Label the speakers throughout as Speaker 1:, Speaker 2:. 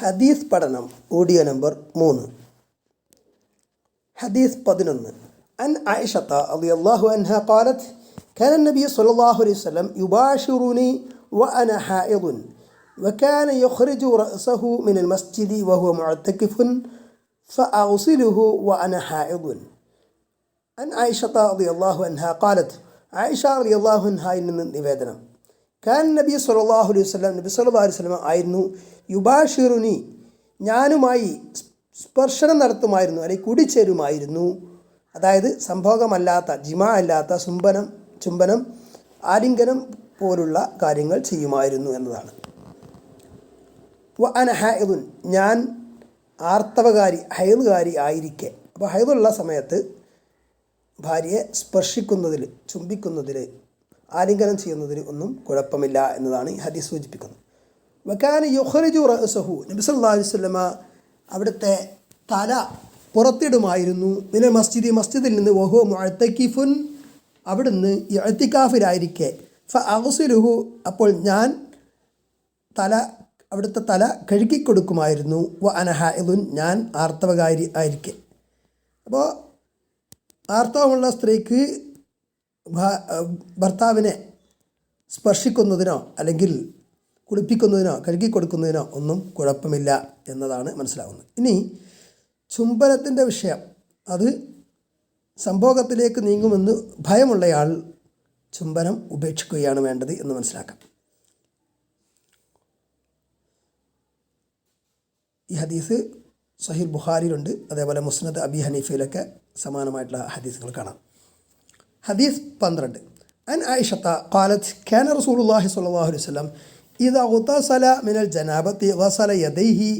Speaker 1: ഹദീസ് പഠനം audio number മൂന്ന് ഹദീസ് പതിനൊന്ന് അൻ ആയിഷത്ത അലി അള്ളാഹു അൻഹ قالت كان النبي صلى الله عليه وسلم يباشرني وأنا حائض وكان يخرج رأسه من المسجد وهو معتكف فأغسله وأنا حائض أن عائشة رضي الله عنها قالت عائشة رضي الله عنها إن نبيدنا കാൻ നബി സല്ലാഹു അലൈഹി വസ്ലം നബി സല്ലാ അലൈഹി വസ്ലം ആയിരുന്നു യുബാഷിറുനി ഞാനുമായി സ്പർശനം നടത്തുമായിരുന്നു അല്ലെങ്കിൽ കൂടിച്ചേരുമായിരുന്നു അതായത് സംഭോഗമല്ലാത്ത ജിമ അല്ലാത്ത ചുംബനം ചുംബനം ആലിംഗനം പോലുള്ള കാര്യങ്ങൾ ചെയ്യുമായിരുന്നു എന്നതാണ് വ അനഹുൻ ഞാൻ ആർത്തവകാരി ഹൈദുകാരി ആയിരിക്കെ അപ്പോൾ ഹൈദുള്ള സമയത്ത് ഭാര്യയെ സ്പർശിക്കുന്നതിൽ ചുംബിക്കുന്നതിൽ ആലിംഗനം ചെയ്യുന്നതിന് ഒന്നും കുഴപ്പമില്ല എന്നതാണ് ഈ ഹദീസ് സൂചിപ്പിക്കുന്നത് വക്കാന യുഹറിജു റഹസഹു നബിസല്ലാ വല്ലമ അവിടുത്തെ തല പുറത്തിടുമായിരുന്നു പിന്നെ മസ്ജിദ് മസ്ജിദിൽ നിന്ന് വഹു മുഴത്തക്കിഫുൻ അവിടുന്ന് എഴുത്തിക്കാഫിലായിരിക്കെ ഫ അഹസുലുഹു അപ്പോൾ ഞാൻ തല അവിടുത്തെ തല കഴുകിക്കൊടുക്കുമായിരുന്നു വ അനഹ ഞാൻ ആർത്തവകാരി ആയിരിക്കെ അപ്പോൾ ആർത്തവമുള്ള സ്ത്രീക്ക് ഭർത്താവിനെ സ്പർശിക്കുന്നതിനോ അല്ലെങ്കിൽ കുളിപ്പിക്കുന്നതിനോ കഴുകി കൊടുക്കുന്നതിനോ ഒന്നും കുഴപ്പമില്ല എന്നതാണ് മനസ്സിലാവുന്നത് ഇനി ചുംബനത്തിൻ്റെ വിഷയം അത് സംഭോഗത്തിലേക്ക് നീങ്ങുമെന്ന് ഭയമുള്ളയാൾ ചുംബനം ഉപേക്ഷിക്കുകയാണ് വേണ്ടത് എന്ന് മനസ്സിലാക്കാം ഈ ഹദീസ് സഹീർ ബുഹാരിയിലുണ്ട് അതേപോലെ മുസ്നദ് അബി ഹനീഫയിലൊക്കെ സമാനമായിട്ടുള്ള ഹദീസുകൾ കാണാം ഹദീസ് പന്ത്രണ്ട് അൻ ആയിഷത്ത رسول കാന صلى സ്വല്ലല്ലാഹു അലൈഹി വസല്ലം إذا ഗുതസല മിനൽ ജനാബത്തി غسل യദൈഹി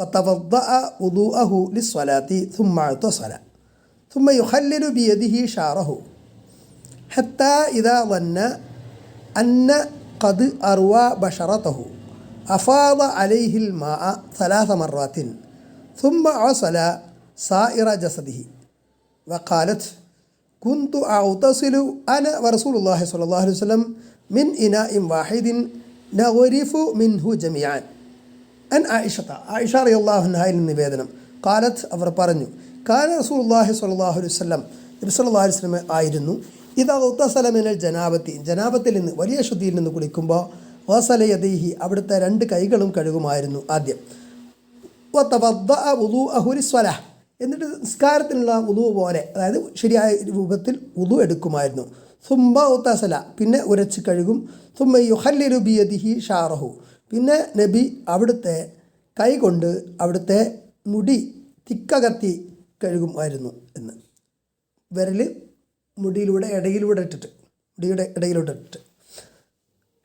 Speaker 1: وتوضأ وضوءه للصلاة ثم اعتصل ثم يخلل بيده شعره حتى إذا ظن أن قد أروى بشرته أفاض عليه الماء ثلاث مرات ثم عصل سائر جسده وقالت കുന്തു ഔതസിലു അന വറസൂലുല്ലാഹി സ്വല്ലല്ലാഹു അലൈഹി വസല്ലം മിൻ ഇന ഇം വാഹിദിൻ നഗരിഫു മിൻഹു ജമിയാൻ അൻ ആയിഷത്ത ആയിഷ റളിയല്ലാഹുൻഹായിൽ നിവേദനം കാലത്ത് അവർ പറഞ്ഞു കാല റസൂലുല്ലാഹി സ്വല്ലല്ലാഹു അലൈഹി വസല്ലം നബി സല്ലല്ലാഹു അലൈഹി വസല്ലം ആയിരുന്നു ഇത് അൽ ജനാബത്തി ജനാബത്തിൽ നിന്ന് വലിയ ശുദ്ധിയിൽ നിന്ന് കുളിക്കുമ്പോൾ വസലയദീഹി അവിടുത്തെ രണ്ട് കൈകളും കഴുകുമായിരുന്നു ആദ്യം വതവദ്ദഅ തവദ്ദ ഉദൂ എന്നിട്ട് നിസ്കാരത്തിനുള്ള ഉതു പോലെ അതായത് ശരിയായ രൂപത്തിൽ ഉതു എടുക്കുമായിരുന്നു സുംബ ഉത്തസല പിന്നെ ഉരച്ച് കഴുകും സുമ്മ യുഹല്ലിരു ബിയദിഹി ഷാറഹു പിന്നെ നബി അവിടുത്തെ കൈകൊണ്ട് അവിടുത്തെ മുടി തിക്കകത്തി കഴുകുമായിരുന്നു എന്ന് വിരൽ മുടിയിലൂടെ ഇടയിലൂടെ ഇട്ടിട്ട് മുടിയുടെ ഇടയിലൂടെ ഇട്ടിട്ട്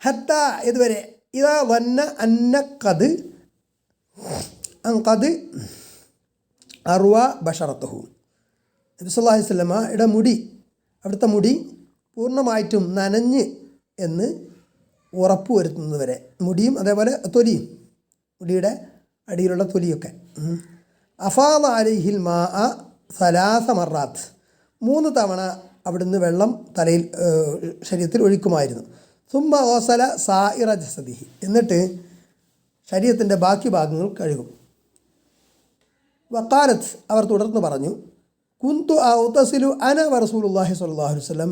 Speaker 1: ഹത്ത ഇതുവരെ ഇതാ വന്ന അന്ന കത് കത് അറുവ ബഷറത്തുഹു നബിസ്വല്ലാഹി സ്വല്ലമ്മ ഇട മുടി അവിടുത്തെ മുടി പൂർണ്ണമായിട്ടും നനഞ്ഞ് എന്ന് ഉറപ്പുവരുത്തുന്നത് വരെ മുടിയും അതേപോലെ തൊലിയും മുടിയുടെ അടിയിലുള്ള തൊലിയൊക്കെ അഫാദ് അലിഹിൽ മാ അ സലാസമറാത്ത് മൂന്ന് തവണ അവിടുന്ന് വെള്ളം തലയിൽ ശരീരത്തിൽ ഒഴിക്കുമായിരുന്നു സുംബ ഓസല സായിറ ജസദിഹി എന്നിട്ട് ശരീരത്തിൻ്റെ ബാക്കി ഭാഗങ്ങൾ കഴുകും വക്കാലത്ത് അവർ തുടർന്ന് പറഞ്ഞു കുന്തു ഔതസിലു അന റസൂലുല്ലാഹി സ്വല്ലാഹു വസ്ലം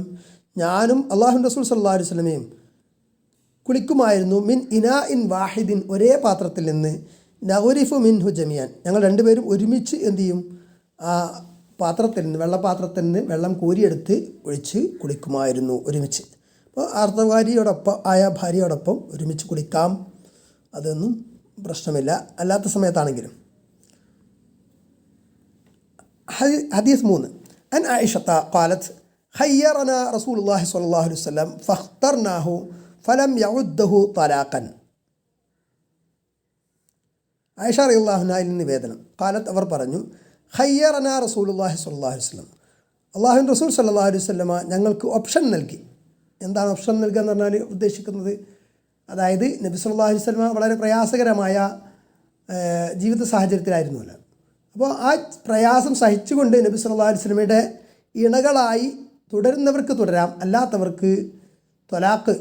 Speaker 1: ഞാനും അള്ളാഹു റസൂൽ സല്ലാ വസ്ലമയും കുളിക്കുമായിരുന്നു മിൻ ഇനാ ഇൻ വാഹിദിൻ ഒരേ പാത്രത്തിൽ നിന്ന് നൗരിഫു മിൻഹു ജമിയാൻ ഞങ്ങൾ രണ്ടുപേരും ഒരുമിച്ച് എന്തു ചെയ്യും ആ പാത്രത്തിൽ നിന്ന് വെള്ളപാത്രത്തിൽ നിന്ന് വെള്ളം കോരിയെടുത്ത് ഒഴിച്ച് കുളിക്കുമായിരുന്നു ഒരുമിച്ച് അപ്പോൾ ആർത്തഭാര്യയോടൊപ്പം ആയ ഭാര്യയോടൊപ്പം ഒരുമിച്ച് കുളിക്കാം അതൊന്നും പ്രശ്നമില്ല അല്ലാത്ത സമയത്താണെങ്കിലും ഹദീസ് മൂന്ന് അൻ ആയിഷത്ത കാലത്ത് ഹയ്യറന റസൂൽ അള്ളാഹി സ്വല്ലാഹു അലൈഹി ഫഖ്തർ നാഹു ഫലം യൗദ്ദഹു തലാഖൻ ആയിഷ അള്ളാഹുനായി നിവേദനം കാലത്ത് അവർ പറഞ്ഞു ഹയ്യറന റസൂൽ അള്ളാഹി സ്വല്ലാഹു അലൈഹി വല്ലം അള്ളാഹുൻ റസൂൽ സല്ലാഹു അലൈഹി വല്ലമ ഞങ്ങൾക്ക് ഓപ്ഷൻ നൽകി എന്താണ് ഓപ്ഷൻ നൽകുക എന്ന് പറഞ്ഞാൽ ഉദ്ദേശിക്കുന്നത് അതായത് നബി സല്ലാഹു അലൈഹി വല്ലമ വളരെ പ്രയാസകരമായ ജീവിത സാഹചര്യത്തിലായിരുന്നുവല്ലോ അപ്പോൾ ആ പ്രയാസം സഹിച്ചുകൊണ്ട് നബി സല്ലാ അലിസ്ലമിയുടെ ഇണകളായി തുടരുന്നവർക്ക് തുടരാം അല്ലാത്തവർക്ക് തൊലാക്ക്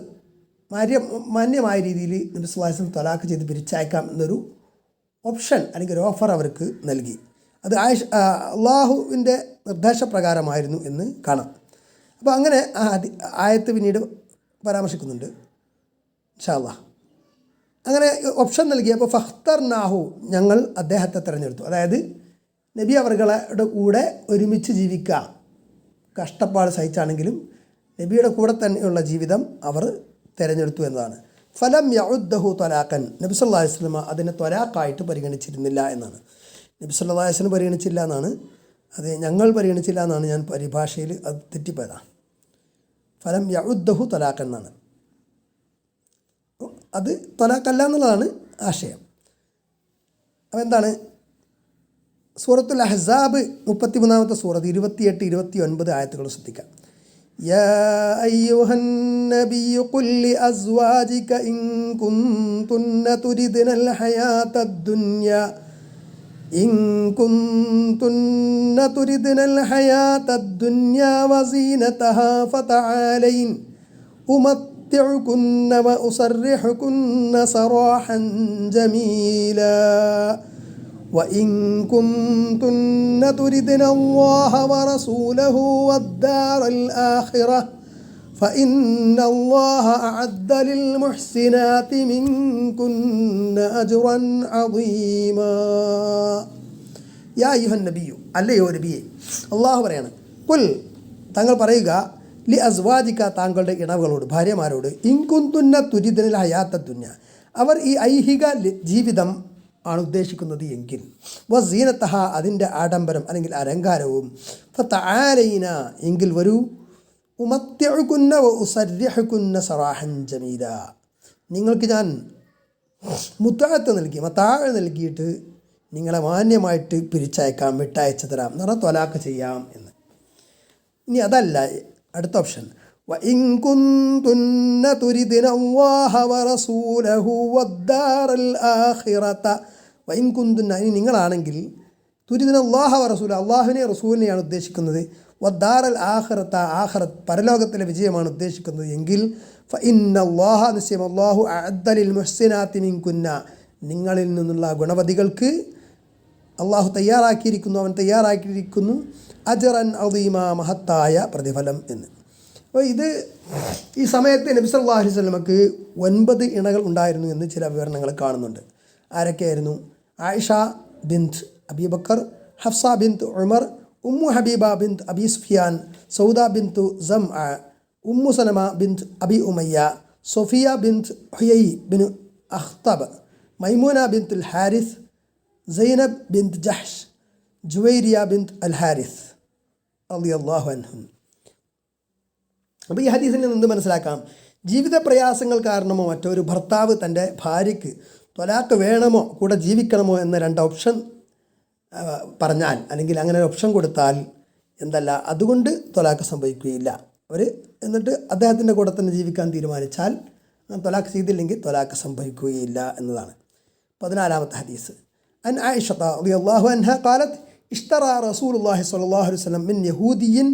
Speaker 1: മാര്യ മാന്യമായ രീതിയിൽ നബി സല്ലാ അലിസ്ലം തൊലാക്ക് ചെയ്ത് പിരിച്ചയക്കാം എന്നൊരു ഓപ്ഷൻ അല്ലെങ്കിൽ ഒരു ഓഫർ അവർക്ക് നൽകി അത് ആയിഷ് അള്ളാഹുവിൻ്റെ നിർദ്ദേശപ്രകാരമായിരുന്നു എന്ന് കാണാം അപ്പോൾ അങ്ങനെ ആയത്ത് പിന്നീട് പരാമർശിക്കുന്നുണ്ട് ഷാല്ലാ അങ്ങനെ ഓപ്ഷൻ നൽകിയപ്പോൾ ഫഖ്തർ നാഹു ഞങ്ങൾ അദ്ദേഹത്തെ തിരഞ്ഞെടുത്തു അതായത് നബി അവർകളുടെ കൂടെ ഒരുമിച്ച് ജീവിക്കുക കഷ്ടപ്പാട് സഹിച്ചാണെങ്കിലും നബിയുടെ കൂടെ തന്നെയുള്ള ജീവിതം അവർ തിരഞ്ഞെടുത്തു എന്നതാണ് ഫലം യൗദ്ദഹു ത്വലാക്കൻ നബി സല്ലാ വസ്ലമ അതിനെ ത്വലാക്കായിട്ട് പരിഗണിച്ചിരുന്നില്ല എന്നാണ് നബി സല്ലാ വസ്ലം പരിഗണിച്ചില്ല എന്നാണ് അത് ഞങ്ങൾ പരിഗണിച്ചില്ല എന്നാണ് ഞാൻ പരിഭാഷയിൽ അത് തെറ്റിപ്പോയതാണ് ഫലം യൗദ്ദഹു ത്വലാക്കൻ എന്നാണ് അത് തൊലാക്കല്ല എന്നുള്ളതാണ് ആശയം അപ്പോൾ എന്താണ് സൂറത്തുൽ അഹ്സാബ് മുപ്പത്തി മൂന്നാമത്തെ സൂറത്ത് ഇരുപത്തിയെട്ട് ഇരുപത്തി ഒൻപത് ആയത്തുകൾ ശ്രദ്ധിക്കാം يا وإن كنتن تردن الله ورسوله والدار الآخرة فإن الله أعد للمحسنات منكن أجرا عظيما يا أيها النبي അല്ലയോ നബിയെ അള്ളാഹു പറയാണ് കുൽ തങ്ങൾ പറയുക ലി അസ്വാദിക്ക താങ്കളുടെ ഇണവുകളോട് ഭാര്യമാരോട് ഇൻകുന്തുന്ന തുരിതനിൽ ഹയാത്ത തുന്ന അവർ ഈ ഐഹിക ജീവിതം ആണ് ഉദ്ദേശിക്കുന്നത് എങ്കിൽ വസീനത്തഹ അതിൻ്റെ ആഡംബരം അല്ലെങ്കിൽ അലങ്കാരവും ഫത്താലീന എങ്കിൽ വരൂ ഉമത്യഴുക്കുന്ന ഉസര്യഹുക്കുന്ന സറാഹൻ ജമീത നിങ്ങൾക്ക് ഞാൻ മുത്താഴത്ത് നൽകി മത്താഴ നൽകിയിട്ട് നിങ്ങളെ മാന്യമായിട്ട് പിരിച്ചയക്കാം വിട്ടയച്ചു തരാം എന്ന് പറഞ്ഞാൽ തൊലാക്ക് ചെയ്യാം എന്ന് ഇനി അതല്ല അടുത്ത ഓപ്ഷൻ وإن كنتن تردن الله ورسوله വൈൻകുന്തുന്ന അനി നിങ്ങളാണെങ്കിൽ തുരിദിന അള്ളാഹ റസൂൽ അള്ളാഹുവിനെ റസൂലിനെയാണ് ഉദ്ദേശിക്കുന്നത് വദ്ദാർ അൽ ആഹ്റത്ത് പരലോകത്തിലെ വിജയമാണ് ഉദ്ദേശിക്കുന്നത് എങ്കിൽ ഫഇന്നല്ലാഹ നിശ്ചയം അള്ളാഹു അദ്ദലിൽ മുഹ്സിനാത്തിമിങ്കുന്ന നിങ്ങളിൽ നിന്നുള്ള ഗുണവതികൾക്ക് അള്ളാഹു തയ്യാറാക്കിയിരിക്കുന്നു അവൻ തയ്യാറാക്കിയിരിക്കുന്നു അജറൻ അദീമ മഹത്തായ പ്രതിഫലം എന്ന് അപ്പോൾ ഇത് ഈ സമയത്ത് നബി സല്ലാ അലൈഹി സ്വലമക്ക് ഒൻപത് ഇണകൾ ഉണ്ടായിരുന്നു എന്ന് ചില വിവരണങ്ങൾ കാണുന്നുണ്ട് ആരൊക്കെയായിരുന്നു Aisha bint Abibakr Hafsa bint Umar Umm Habiba bint Abi Sufyan Sauda bintu Zam Umm Salama bint Abi Umayya Sofia bint Huyai bin Akhtab Maimuna bint al Haris Zainab bint Jahsh Juwairiya bint al Haris അലി അള്ളാഹു അൻഹും അപ്പോൾ ഈ ഹദീസിൽ നിന്ന് മനസ്സിലാക്കാം ജീവിത പ്രയാസങ്ങൾ കാരണമോ മറ്റൊരു ഭർത്താവ് തൻ്റെ ഭാര്യയ്ക്ക് തൊലാക്ക് വേണമോ കൂടെ ജീവിക്കണമോ എന്ന രണ്ട് ഓപ്ഷൻ പറഞ്ഞാൽ അല്ലെങ്കിൽ അങ്ങനെ ഒരു ഓപ്ഷൻ കൊടുത്താൽ എന്തല്ല അതുകൊണ്ട് തൊലാക്ക് സംഭവിക്കുകയില്ല അവർ എന്നിട്ട് അദ്ദേഹത്തിൻ്റെ കൂടെ തന്നെ ജീവിക്കാൻ തീരുമാനിച്ചാൽ തൊലാക്ക് ചെയ്തില്ലെങ്കിൽ തൊലാക്ക് സംഭവിക്കുകയില്ല എന്നതാണ് പതിനാലാമത്തെ ഹദീസ് അൻ ആയിഷത്ത അലി അള്ളാഹു അൻഹ കാലത്ത് ഇഷ്തറ റസൂൽ അള്ളാഹി സ്വല്ലാഹു വസ്ലം മിൻ യഹൂദിയിൻ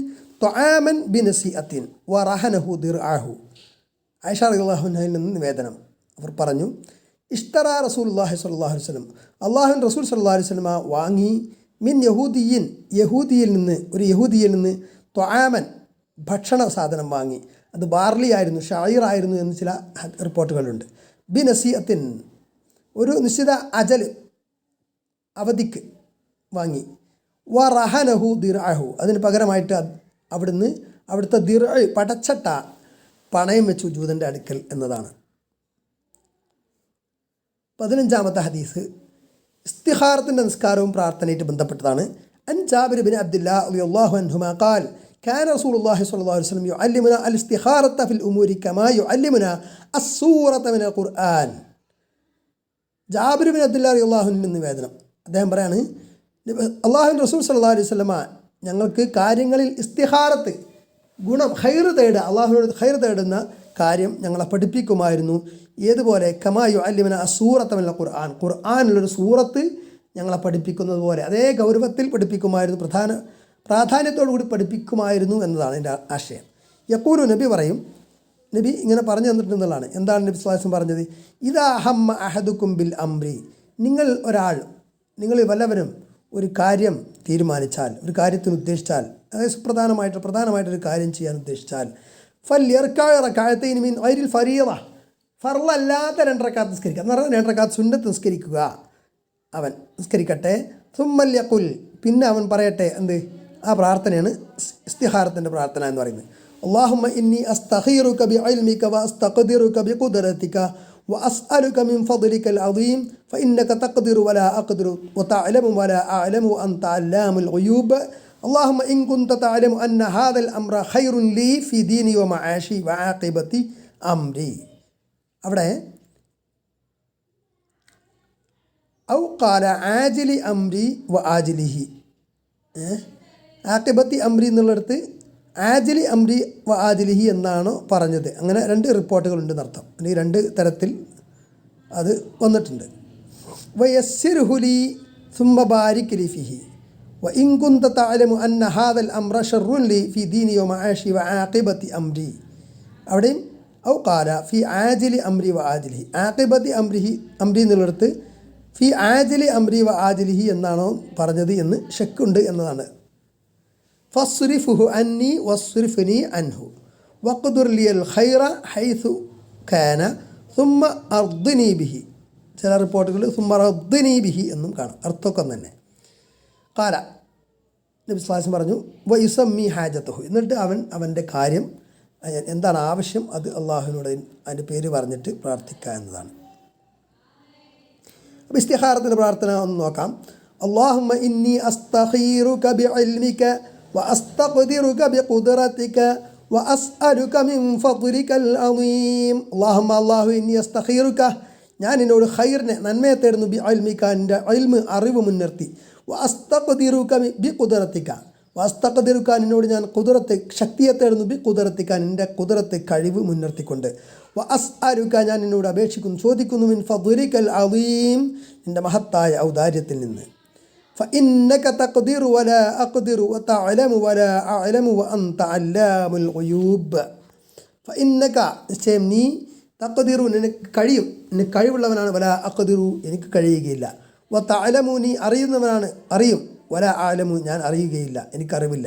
Speaker 1: തൊആമൻ ബിനസിഅത്തിൻ വറഹനഹു ദിർ ആഹു ആയിഷ അലി അള്ളാഹുനഹിൽ നിന്ന് നിവേദനം അവർ പറഞ്ഞു ഇഷ്ടറ റസൂൽ അള്ളാഹി സാഹു വസ്ലം അള്ളാഹുൻ റസൂൽ സല്ലാ വസ്ലമ വാങ്ങി മിൻ യഹൂദിയിൻ യഹൂദിയിൽ നിന്ന് ഒരു യഹൂദിയിൽ നിന്ന് ത്വാമൻ ഭക്ഷണ സാധനം വാങ്ങി അത് ബാർലി ആയിരുന്നു ഷായിർ ആയിരുന്നു എന്ന് ചില റിപ്പോർട്ടുകളുണ്ട് ബി നസീഅത്തിൻ ഒരു നിശ്ചിത അജൽ അവധിക്ക് വാങ്ങി വ റഹനഹു ദിർഅഹു അതിന് പകരമായിട്ട് അവിടുന്ന് അവിടുത്തെ ദിർ പടച്ചട്ട പണയം വെച്ചു ജൂതൻ്റെ അടുക്കൽ എന്നതാണ് പതിനഞ്ചാമത്തെ ഹദീസ് ഇസ്തിഹാറത്തിൻ്റെ നിസ്കാരവും പ്രാർത്ഥനയായിട്ട് ബന്ധപ്പെട്ടതാണ് അൻ Jabir bin Abdullah كان رسول الله صلى الله عليه وسلم يعلمنا الاستخارة في الأمور كما يعلمنا السورة من القرآن Jabir bin Abdullah അലി അള്ളാഹുവിൻ്റെ നിവേദനം അദ്ദേഹം പറയാണ് അള്ളാഹുൻ റസൂൽ സല്ലാ അലൈഹി സ്വലമ ഞങ്ങൾക്ക് കാര്യങ്ങളിൽ ഇസ്തിഹാറത്ത് ഗുണം ഹൈർ തേടുക അള്ളാഹുവിനോട് ഹൈർ തേടുന്ന കാര്യം ഞങ്ങളെ പഠിപ്പിക്കുമായിരുന്നു ഏതുപോലെ കമായു അല്ലിമന സൂറത്തമല്ല ഖുർആൻ ഖുർആാനുള്ളൊരു സൂറത്ത് ഞങ്ങളെ പഠിപ്പിക്കുന്നത് പോലെ അതേ ഗൗരവത്തിൽ പഠിപ്പിക്കുമായിരുന്നു പ്രധാന പ്രാധാന്യത്തോടുകൂടി കൂടി പഠിപ്പിക്കുമായിരുന്നു എന്നതാണ് എൻ്റെ ആശയം യക്കൂരു നബി പറയും നബി ഇങ്ങനെ പറഞ്ഞു തന്നിട്ടുണ്ടെന്നുള്ളതാണ് എന്താണ് നബി സ്വാസം പറഞ്ഞത് ഇതാ ഹമ്മ അഹദുക്കും ബിൽ അംരി നിങ്ങൾ ഒരാൾ നിങ്ങൾ വല്ലവരും ഒരു കാര്യം തീരുമാനിച്ചാൽ ഒരു കാര്യത്തിന് ഉദ്ദേശിച്ചാൽ അതായത് സുപ്രധാനമായിട്ട് പ്രധാനമായിട്ടൊരു കാര്യം ചെയ്യാൻ ഉദ്ദേശിച്ചാൽ ഫല്യർക്കാഴത്തൈന് മീൻ ഫരീറ ഫറലല്ലാത്ത രണ്ടരക്കാത്ത് നിസ്കരിക്കുക എന്ന് പറഞ്ഞാൽ രണ്ടരക്കാത്ത് സുന്നത്ത് നിസ്കരിക്കുക അവൻ നിസ്കരിക്കട്ടെ കുൽ പിന്നെ അവൻ പറയട്ടെ എന്ത് ആ പ്രാർത്ഥനയാണ് ഇസ്തിഹാരത്തിൻ്റെ പ്രാർത്ഥന എന്ന് പറയുന്നത് അള്ളാഹുമ്മ ഇന്നി അസ്തഹീറുക ബി അൽമിക വ അസ്തഖദിറുക ബി മിൻ ഫദ്ലിക അൽഅദീം ഫഇന്നക തഖ്ദിറു വലാ അഖ്ദിറു വതഅലമു വലാ അഅലമു അള്ളാഹു ഇൻകുന്ത താലും അന്ന ഹാദൽ അമ്ര ഹൈറുൻ ലീ ഫി ദീനി വ മആഷി വ ആഖിബത്തി അംരി അവിടെ ഔ കാല ആജിലി അംരി വ ആജിലിഹി ആക്കിബത്തി അംരി എന്നുള്ളടത്ത് ആജിലി അംരി വ ആജിലിഹി എന്നാണ് പറഞ്ഞത് അങ്ങനെ രണ്ട് റിപ്പോർട്ടുകളുണ്ട് എന്നർത്ഥം അല്ലെങ്കിൽ രണ്ട് തരത്തിൽ അത് വന്നിട്ടുണ്ട് വയസ്സിർ ഹുലി സുംബാരി കിലിഫിഹി وإن كنت تعلم أن هذا الأمر شر لي في ديني ومعاشي وعاقبة أمري അവിടെയും ഔ കാല ഫി ആജിലി അംരി വ ആജിലി ആക്കിബത്തി അംരിഹി അംരി എന്നുള്ളിടത്ത് ഫി ആജിലി അംരി വ ആജിലിഹി എന്നാണോ പറഞ്ഞത് എന്ന് ഷെക്കുണ്ട് എന്നതാണ് ഫസ്രിഫുഹു അന്നി വസ്രിഫുനി അൻഹു വഖുദുർലിയൽ ഖൈറ ഹൈസു ഖാന സുമ്മ അർദ്ദിനി ബിഹി ചില റിപ്പോർട്ടുകളിൽ സുമ്മ റദ്ദിനി ബിഹി എന്നും കാണാം അർത്ഥമൊക്കെ തന്നെ കാല നബിസ്ലാസം പറഞ്ഞു വയുസമ്മി ഹാജത്തുഹു എന്നിട്ട് അവൻ അവൻ്റെ കാര്യം എന്താണ് ആവശ്യം അത് അള്ളാഹുവിനോട് അതിൻ്റെ പേര് പറഞ്ഞിട്ട് പ്രാർത്ഥിക്കുക എന്നതാണ് അപ്പോൾ ഇസ്തിഹാരത്തിൻ്റെ പ്രാർത്ഥന ഒന്ന് നോക്കാം اللهم إني أستخيرك بعلمك وأستقدرك بقدرتك وأسألك മിൻ فضلك العظيم اللهم അല്ലാഹു ഇന്നി أستخيرك ഞാൻ എന്നോട് ഹൈറിനെ നന്മയെ തേടുന്നു ബി അൽമിക്ക എൻ്റെ അൽമ് അറിവ് മുൻനിർത്തി വാസ്തകതിരുക്ക ബി കുതിരത്തിക്ക വാസ്തകതിരുക്ക എന്നോട് ഞാൻ കുതിരത്തെ ശക്തിയെ തേടുന്നു ബി കുതിരത്തിക്ക എൻ്റെ കുതിരത്ത് കഴിവ് മുൻനിർത്തിക്കൊണ്ട് വസ് ആരുക്ക ഞാൻ എന്നോട് അപേക്ഷിക്കുന്നു ചോദിക്കുന്നു മിൻ ഫുരിക്കൽ അവീം എൻ്റെ മഹത്തായ ഔദാര്യത്തിൽ നിന്ന് فإنك تقدر ولا أقدر وتعلم ولا أعلم وأنت علام الغيوب فإنك നിശ്ചയം നീ തക്കതിറു നിനക്ക് കഴിയും നിനക്ക് കഴിവുള്ളവനാണ് വല അക്കതിറു എനിക്ക് കഴിയുകയില്ല വത്ത അലമു നീ അറിയുന്നവനാണ് അറിയും വല ആലമു ഞാൻ അറിയുകയില്ല എനിക്കറിവില്ല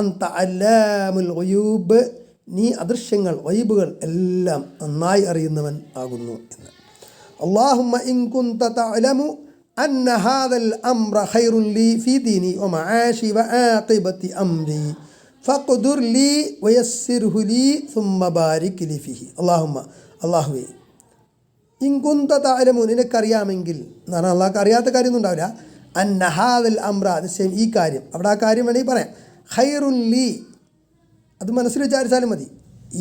Speaker 1: അന്ത അല്ലാമുൽ ഒയൂബ് നീ അദൃശ്യങ്ങൾ വൈബുകൾ എല്ലാം നന്നായി അറിയുന്നവൻ ആകുന്നു എന്ന് അള്ളാഹുമ്മ ഇൻകുന്ത തഅലമു അന്ന ഹാദൽ അംറ ഖൈറുൻ ലീ ഫീ ദീനി വമആശി വആഖിബത്തി അംരി ഫഖ്ദുർ ലീ വയസ്സിർഹു ലീ സുമ്മ ബാരിക് ലീ ഫീഹി അല്ലാഹുമ്മ അല്ലാഹുവേ ഇങ്കുന്ത താരമു നിനക്കറിയാമെങ്കിൽ എന്നാണ് അള്ളാഹ് അറിയാത്ത കാര്യമൊന്നും ഉണ്ടാവില്ല അൻ നഹാദൽ അമ്ര നിശ്ചയം ഈ കാര്യം അവിടെ ആ കാര്യം വേണമെങ്കിൽ പറയാം ഹൈറുൽ ലീ അത് മനസ്സിൽ വിചാരിച്ചാലും മതി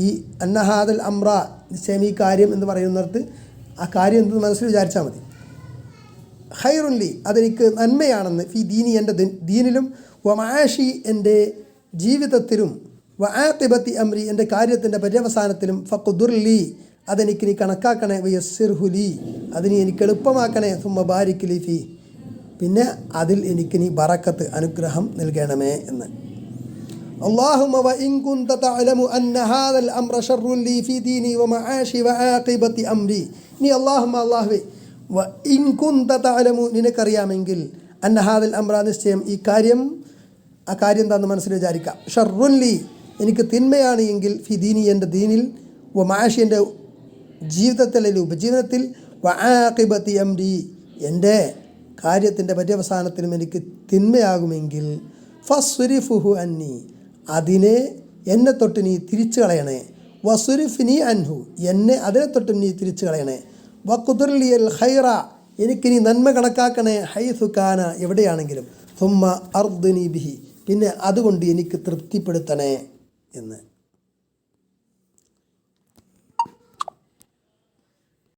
Speaker 1: ഈ അന്നഹാദൽ അമ്ര നിശ്ചയം ഈ കാര്യം എന്ന് പറയുന്നിടത്ത് ആ കാര്യം എന്ത് മനസ്സിൽ വിചാരിച്ചാൽ മതി ഹൈറുൻ ലീ അതെനിക്ക് നന്മയാണെന്ന് ഈ ദീനി എൻ്റെ ദീനിലും വമാഷി എൻ്റെ ജീവിതത്തിലും തിബത്തി അമ്രി എൻ്റെ കാര്യത്തിൻ്റെ പര്യവസാനത്തിലും ലീ അതെനിക്ക് നീ കണക്കാക്കണേ വയസ്സിർ ഹുലി അതിന് എനിക്ക് എളുപ്പമാക്കണേ സുമ്മ ബാരിക് ലിഫി പിന്നെ അതിൽ എനിക്ക് നീ ബറക്കത്ത് അനുഗ്രഹം നൽകണമേ എന്ന് നീ വ ഇൻ കുന്ത നിനക്കറിയാമെങ്കിൽ അന്നഹാദൽ അമ്ര നിശ്ചയം ഈ കാര്യം ആ കാര്യം തന്നെ മനസ്സിൽ വിചാരിക്കാം ഷർറുല്ലി എനിക്ക് തിന്മയാണ് എങ്കിൽ ഫി ദീനി എൻ്റെ ദീനിൽ വ മാഷി എൻ്റെ ജീവിതത്തിൽ അല്ലെങ്കിൽ ഉപജീവനത്തിൽ വാക്കിബത്തി എം ഡി എൻ്റെ കാര്യത്തിൻ്റെ പര്യവസാനത്തിനും എനിക്ക് തിന്മയാകുമെങ്കിൽ ഫസ്വരിഫുഹു അന്നി അതിനെ എന്നെ തൊട്ട് നീ തിരിച്ചു കളയണേ വസുരിഫിനി അൻഹു എന്നെ അതിനെ തൊട്ടും നീ തിരിച്ചു കളയണേ വക്കുതുർലിയൽ ഹൈറ എനിക്ക് നീ നന്മ കണക്കാക്കണേ സുഖാന എവിടെയാണെങ്കിലും സുമ്മ അർദ്ദുനി ബിഹി പിന്നെ അതുകൊണ്ട് എനിക്ക് തൃപ്തിപ്പെടുത്തണേ എന്ന്